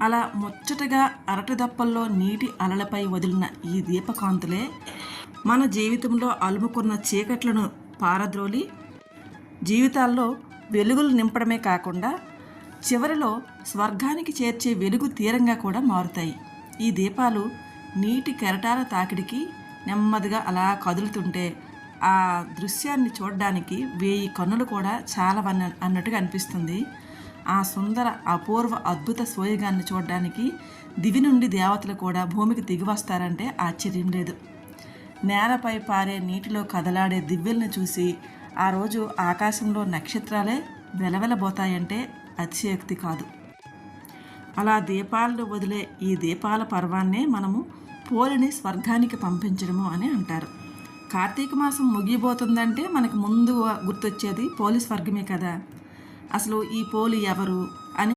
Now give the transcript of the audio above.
అలా ముచ్చటగా అరటి దప్పల్లో నీటి అలలపై వదిలిన ఈ దీపకాంతులే మన జీవితంలో అలుముకున్న చీకట్లను పారద్రోలి జీవితాల్లో వెలుగులు నింపడమే కాకుండా చివరిలో స్వర్గానికి చేర్చే వెలుగు తీరంగా కూడా మారుతాయి. ఈ దీపాలు నీటి కెరటాల తాకిడికి నెమ్మదిగా అలా కదులుతుంటే ఆ దృశ్యాన్ని చూడడానికి వేయి కన్నులు కూడా చాలా అన్నట్టుగా అనిపిస్తుంది. ఆ సుందర అపూర్వ అద్భుత సోయగాన్ని చూడడానికి దివి నుండి దేవతలు కూడా భూమికి దిగి వస్తారంటే ఆశ్చర్యం లేదు. నేలపై పారే నీటిలో కదలాడే దివ్యల్ని చూసి ఆ రోజు ఆకాశంలో నక్షత్రాలే వెలవెలబోతాయంటే అతిశయోక్తి కాదు. అలా దీపాలను వదిలే ఈ దీపాల పర్వాన్నే మనము పోలిని స్వర్గానికి పంపించడము అని అంటారు. కార్తీక మాసం ముగిపోతుందంటే మనకు ముందు గుర్తొచ్చేది పోలి స్వర్గమే కదా. అసలు ఈ పోలి ఎవరు అని